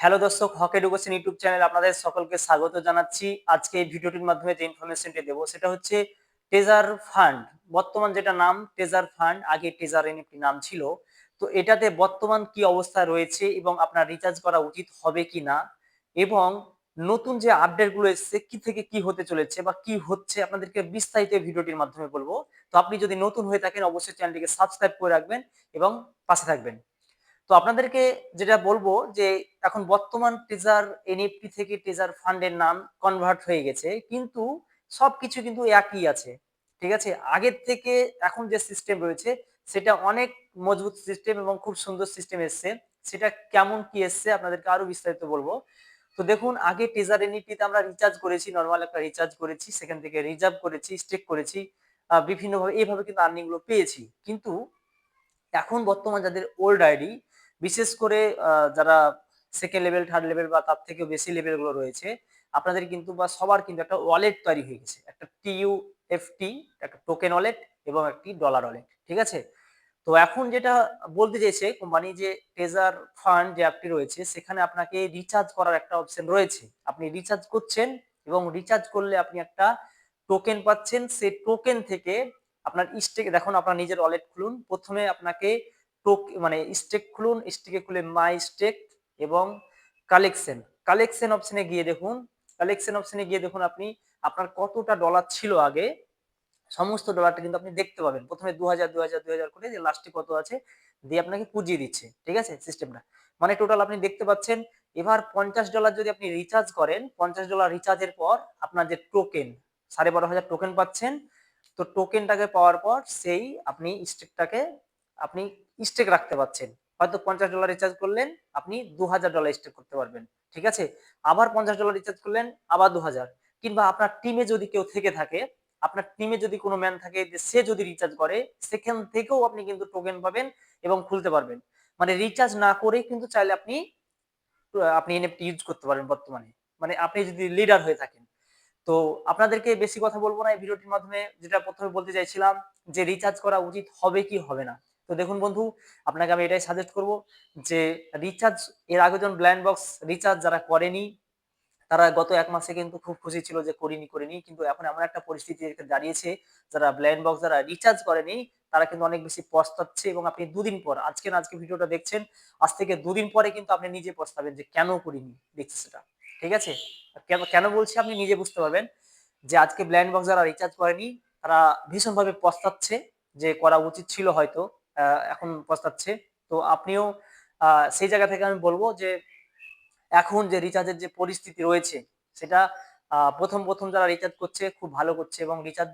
Hello দর্শক হক education YouTube channel আপনাদের সকলকে স্বাগত জানাচ্ছি। আজকে এই ভিডিওটির মাধ্যমে যে ইনফরমেশনটি দেবো, সেটা হচ্ছে টেজার ফান্ড বর্তমান যেটা নাম টেজার ফান্ড আগে টেজার এনএফটি নাম ছিল। তো এটাতে বর্তমান কি অবস্থা রয়েছে এবং আপনার রিচার্জ করা উচিত হবে কি না? এবং নতুন যে আপডেটগুলো এসছে, কি থেকে কি হতে চলেছে বা কি হচ্ছে, আপনাদেরকে বিস্তারিত ভিডিওটির মাধ্যমে বলব। তো আপনি যদি নতুন হয়ে থাকেন, অবশ্যই চ্যানেলটিকে সাবস্ক্রাইব করে রাখবেন এবং পাশে থাকবেন। তো আপনাদেরকে যেটা বলব যে এখন বর্তমান টেজার এনএফটি থেকে টেজার ফান্ডের নাম কনভার্ট হয়ে গেছে, কিন্তু সবকিছু কিন্তু একই আছে, ঠিক আছে? আগের থেকে এখন যে সিস্টেম রয়েছে, সেটা অনেক মজবুত সিস্টেম এবং খুব সুন্দর সিস্টেম এসছে। সেটা কেমন কি এসছে আপনাদেরকে আরও বিস্তারিত বলব। তো দেখুন, আগে টেজার এনইপিতে আমরা রিচার্জ করেছি নর্মাল একটা রিচার্জ করেছি, সেখান থেকে রিজার্ভ করেছি স্টেক করেছি বিভিন্নভাবে, এইভাবে কিন্তু আর্নিংগুলো পেয়েছি। কিন্তু এখন বর্তমান যাদের ওল্ড আইডি বিশেষ করে যারা সেকেন্ড লেভেল থার্ড লেভেল বা তার থেকেও বেশি লেভেলগুলো রয়েছে, আপনাদের কিন্তু বা সবার কিন্তু একটা ওয়ালেট তৈরি হয়ে গেছে। একটা টিইউ এফটি একটা টোকেন ওয়ালেট এবং একটি ডলার ওয়ালেট ঠিক আছে? তো এখন যেটা বলতে চাইছে কোম্পানি যে ট্রেজার ফান্ড যে অ্যাপটি রয়েছে, সেখানে আপনাকে রিচার্জ করার একটা অপশন রয়েছে। আপনি রিচার্জ করছেন এবং রিচার্জ করলে আপনি একটা টোকেন পাচ্ছেন। সেই টোকেন থেকে আপনার স্টেক দেখুন আপনার নিজের ওয়ালেট খুলুন। প্রথমে আপনাকে টোক মানে স্টেক খুলুন, স্টেকে খুলে মাই স্টেক এবং কালেকশন। কালেকশন অপশনে গিয়ে দেখুন, কালেকশন অপশনে গিয়ে দেখুন আপনি, আপনার কতটা ডলার ছিল আগে, সমস্ত ডলারটা কিন্তু আপনি দেখতে পাবেন। প্রথমে দু হাজার দু হাজার দু হাজার করে যে লাস্টে কত আছে, দিয়ে আপনাকে পুজিয়ে দিচ্ছে, ঠিক আছে সিস্টেমটা মানে টোটাল আপনি দেখতে পাচ্ছেন, এবার পঞ্চাশ ডলার যদি আপনি রিচার্জ করেন, পঞ্চাশ ডলার রিচার্জের পর আপনার যে টোকেন সাড়ে বারো হাজার টোকেন পাচ্ছেন, তো টোকেনটাকে পাওয়ার পর সেই আপনি স্টেকটাকে আপনি স্টেক রাখতে পারছেন। হয়তো পঞ্চাশ ডলার রিচার্জ করলেন, আপনি দু হাজার ডলার স্টেক করতে পারবেন। ঠিক আছে? আবার পঞ্চাশ ডলার রিচার্জ করলেন, আবার দু হাজার কিংবা আপনার টিমে যদি কেউ থেকে থাকে, আপনার টিমে যদি কোনো ম্যান থাকে সে যদি রিচার্জ করে, সেখান থেকেও আপনি কিন্তু টোকেন পাবেন এবং খুলতে পারবেন। মানে রিচার্জ না করে কিন্তু চাইলে আপনি আপনি এনএফটি ইউজ করতে পারেন বর্তমানে। মানে আপনি যদি লিডার হয়ে থাকেন। তো আপনাদেরকে বেশি কথা বলব না এই ভিডিওটির মাধ্যমে। যেটা প্রথমে বলতে চাইছিলাম যে রিচার্জ করা উচিত হবে কি হবে না। তো দেখুন বন্ধু, আপনাকে আমি এটাই সাজেস্ট করব যে রিচার্জ এর আগে যখন ব্ল্যান্ড বক্স রিচার্জ যারা করেনি, তারা গত এক মাসে কিন্তু খুব খুশি ছিল যে করিনি করিনি। কিন্তু এখন এমন একটা পরিস্থিতি দাঁড়িয়েছে, যারা ব্ল্যান্ড বক্স যারা রিচার্জ করেনি, তারা কিন্তু অনেক বেশি পস্তাচ্ছে এবং আপনি দুদিন পর, আজকে না আজকে ভিডিওটা দেখছেন, আজ থেকে দুদিন পরে কিন্তু আপনি নিজে পস্তাবেন যে কেন করিনি দেখছি সেটা। ঠিক আছে? কেন কেন বলছি আপনি নিজে বুঝতে পারবেন যে আজকে ব্ল্যান্ড বক্স যারা রিচার্জ করেনি, তারা ভীষণভাবে পস্তাচ্ছে যে করা উচিত ছিল হয়তো। এখন পস্তাচ্ছে। তো আপনিও সেই জায়গা থেকে আমি বলব যে, এখন যে রিচার্জের যে পরিস্থিতি রয়েছে, সেটা প্রথম প্রথম যারা রিচার্জ করছে, খুব ভালো করছে এবং রিচার্জ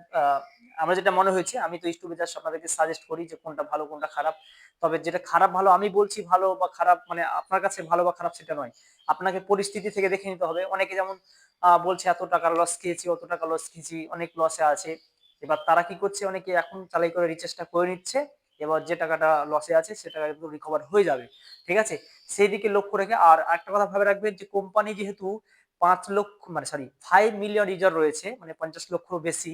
আমরা যেটা মনে হয়েছে, আমি তো ইউটিউবে জাস্ট আপনাদেরকে সাজেস্ট করি যে কোনটা ভালো, কোনটা খারাপ। তবে যেটা খারাপ, ভালো, আমি বলছি ভালো বা খারাপ মানে আপনার কাছে ভালো বা খারাপ সেটা নয়। আপনাকে পরিস্থিতি থেকে দেখে নিতে হবে। অনেকে যেমন বলছে, এত টাকার লস খেয়েছি, অত টাকা লস খেয়েছি, অনেক লসে আছে। এবার তারা কি করছে? অনেকে এখন চালাই করে রিচার্জটা করে নিচ্ছে। এবার যে টাকাটা লসে আছে, সে টাকা কিন্তু রিকভার হয়ে যাবে। ঠিক আছে? সেই দিকে লক্ষ্য রেখে আর একটা কথা ভাবে রাখবেন যে কোম্পানি যেহেতু পাঁচ লক্ষ মানে সরি ফাইভ মিলিয়ন ইউজার রয়েছে মানে পঞ্চাশ লক্ষ বেশি,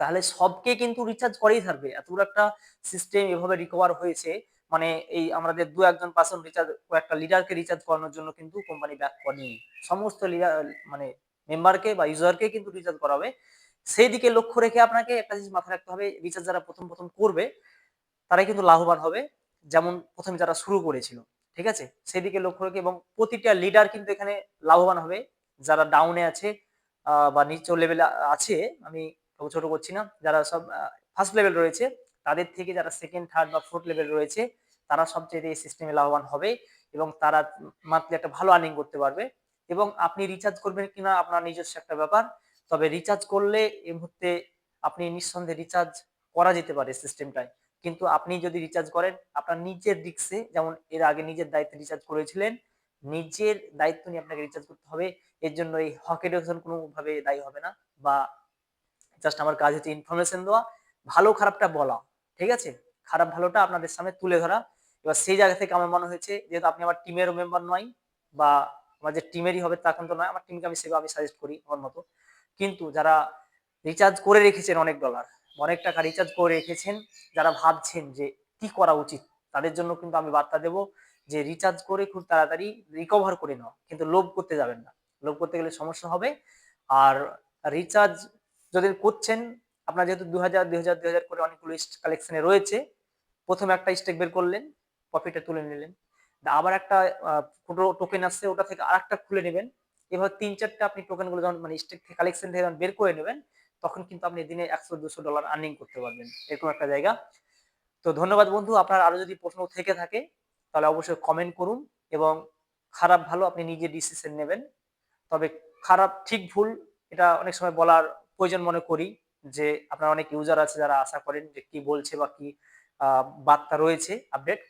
তাহলে সবকে কিন্তু রিচার্জ করেই থাকবে। এত একটা সিস্টেম এভাবে রিকভার হয়েছে মানে এই আমাদের দু একজন পার্সন রিচার্জ একটা লিডারকে রিচার্জ করানোর জন্য কিন্তু কোম্পানি ব্যাক করেনি। সমস্ত লিডার মানে মেম্বারকে বা ইউজারকে কিন্তু রিচার্জ করাবে সেই দিকে লক্ষ্য রেখে আপনাকে একটা জিনিস মাথায় রাখতে হবে রিচার্জ যারা প্রথম প্রথম করবে তারাই কিন্তু লাভবান হবে, যেমন প্রথমে যারা শুরু করেছিল, ঠিক আছে? সেদিকে লক্ষ্য রেখে এবং প্রতিটা লিডার কিন্তু এখানে লাভবান হবে। যারা ডাউনে আছে বা নিচ লেভেলে আছে, আমি ছোট করছি না, যারা সব ফার্স্ট লেভেল রয়েছে, তাদের থেকে যারা সেকেন্ড থার্ড বা ফোর্থ লেভেল রয়েছে, তারা সবচেয়ে এই সিস্টেমে লাভবান হবে এবং তারা মান্থলি একটা ভালো আর্নিং করতে পারবে। এবং আপনি রিচার্জ করবেন কিনা, আপনার নিজস্ব একটা ব্যাপার, তবে রিচার্জ করলে এই মুহূর্তে আপনি নিঃসন্দেহে রিচার্জ করা যেতে পারে সিস্টেমটায় কিন্তু আপনি যদি রিচার্জ করেন, আপনার নিজের রিক্সে যেমন এর আগে নিজের দায়িত্বে রিচার্জ করেছিলেন, নিজের দায়িত্ব নিয়ে আপনাকে রিচার্জ করতে হবে। এর জন্য এই হক এডুকেশন কোনোভাবে দায়ী হবে না বা জাস্ট আমার কাজ হচ্ছে ইনফরমেশন দেওয়া। ভালো খারাপটা বলা, ঠিক আছে? খারাপ ভালোটা আপনাদের সামনে তুলে ধরা। এবার সেই জায়গা থেকে আমার মনে হয়েছে, যেহেতু আপনি আমার টিমেরও মেম্বার নয় বা আমার যে টিমেরই হবে তা কিন্তু নয়, আমার টিমকে আমি সেভাবে আমি সাজেস্ট করি আমার মতো। কিন্তু যারা রিচার্জ করে রেখেছেন অনেক ডলার অনেক টাকা রিচার্জ করে রেখেছেন। যারা ভাবছেন যে কি করা উচিত, তাদের জন্য কিন্তু আমি বার্তা দেব যে রিচার্জ করে খুব তাড়াতাড়ি রিকভার করে নাও। কিন্তু লোভ করতে যাবেন না। লোভ করতে গেলে সমস্যা হবে। আর রিচার্জ যদি করছেন, আপনার যেহেতু দু হাজার দুই হাজার দুই হাজার করে অনেকগুলো কালেকশনে রয়েছে, প্রথমে একটা স্টেক বের করলেন প্রফিটটা তুলে নিলেন। আবার একটা টোকেন আসছে ওটা থেকে আরেকটা খুলে নেবেন। এভাবে তিন চারটা আপনি টোকেনগুলো যখন মানে স্টেক কালেকশন থেকে যখন বের করে নেবেন তখন কিন্তু আপনি দিনে একশো, দুশো ডলার আর্নিং করতে পারবেন। এরকম একটা জায়গা। তো ধন্যবাদ বন্ধু, আপনার আরও যদি প্রশ্ন থেকে থাকে, তাহলে অবশ্যই কমেন্ট করুন এবং খারাপ ভালো আপনি নিজে ডিসিশন নেবেন। তবে খারাপ ঠিক ভুল, এটা অনেক সময় বলার প্রয়োজন মনে করি যে আপনার অনেক ইউজার আছে যারা আশা করেন যে কি বলছে বা কি বার্তা রয়েছে আপডেট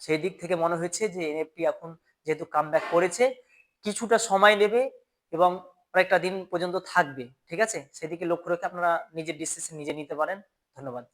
সেই দিক থেকে মনে হয়েছে যে এনএফটি এখন যেহেতু কাম করেছে, কিছুটা সময় নেবে এবং অনেকটা দিন পর্যন্ত থাকবে, ঠিক আছে? সেদিকে লক্ষ্য রেখে আপনারা নিজের ডিসিশন নিজে নিতে পারেন। ধন্যবাদ।